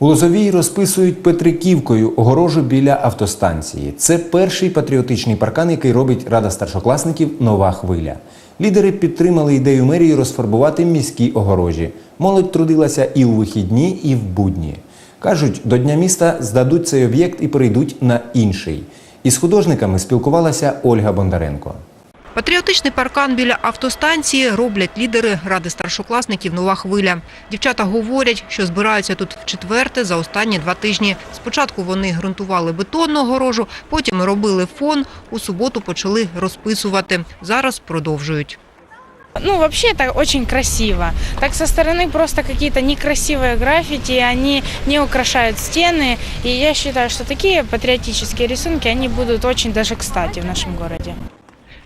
У Лозовій розписують Петриківкою огорожу біля автостанції. Це перший патріотичний паркан, який робить Рада старшокласників Нова хвиля. Лідери підтримали ідею мерії розфарбувати міські огорожі. Молодь трудилася і у вихідні, і в будні. Кажуть, до Дня міста здадуть цей об'єкт і перейдуть на інший. Із художниками спілкувалася Ольга Бондаренко. Патріотичний паркан біля автостанції роблять лідери ради старшокласників «Нова хвиля». Дівчата говорять, що збираються тут вчетверте за останні два тижні. Спочатку вони ґрунтували бетонну огорожу, потім робили фон, у суботу почали розписувати. Зараз продовжують. Ну, вообще это очень красиво. Так со стороны просто какие-то некрасивые граффити, они не украшают стены. И я считаю, что такие патриотические рисунки, они будут очень даже кстати в нашем городе.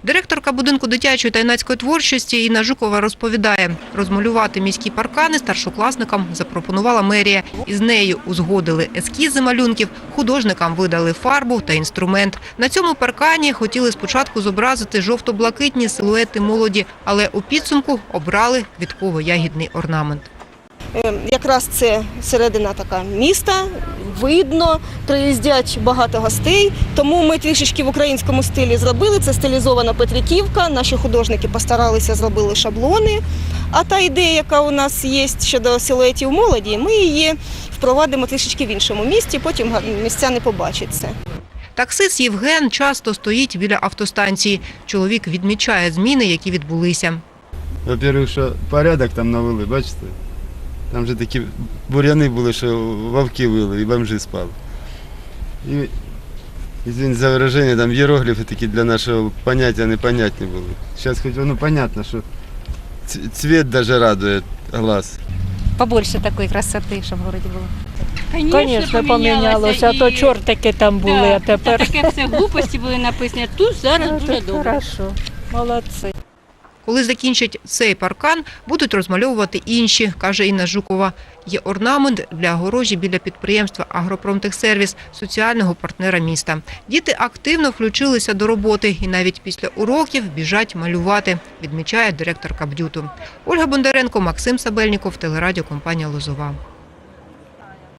Директорка будинку дитячої та юнацької творчості Інна Жукова розповідає, розмалювати міські паркани старшокласникам запропонувала мерія. Із нею узгодили ескізи малюнків, художникам видали фарбу та інструмент. На цьому паркані хотіли спочатку зобразити жовто-блакитні силуети молоді, але у підсумку обрали квітково-ягідний орнамент. Е, Якраз це середина така міста, видно, приїздять багато гостей. Тому ми трішечки в українському стилі зробили. Це стилізована Петриківка. Наші художники постаралися, зробили шаблони. А та ідея, яка у нас є щодо силуетів молоді, ми її впровадимо трішечки в іншому місті, потім містяни побачать це. Таксист Євген часто стоїть біля автостанції. Чоловік відмічає зміни, які відбулися. Во-первых, що порядок там навели, бачите? Там же такі бур'яни були, що вовки вили і бомжи спали. І, извините за вираження, там єрогліфи такі для нашого поняття непонятні були. Зараз хоч воно понятно, що ц- цвет даже радує глаз. побольше такої красоти, щоб в городі було. Звісно, помінялося, а то чортики там були, Да, а тепер Та таке все глупості були написані. Тут зараз Ну, дуже добре. хорошо. Молодці. Коли закінчать цей паркан, будуть розмальовувати інші, каже Інна Жукова. Є орнамент для огорожі біля підприємства «Агропромтехсервіс» – соціального партнера міста. Діти активно включилися до роботи і навіть після уроків біжать малювати, відмічає директорка Бдюту. Ольга Бондаренко, Максим Сабельніков, телерадіокомпанія «Лозова».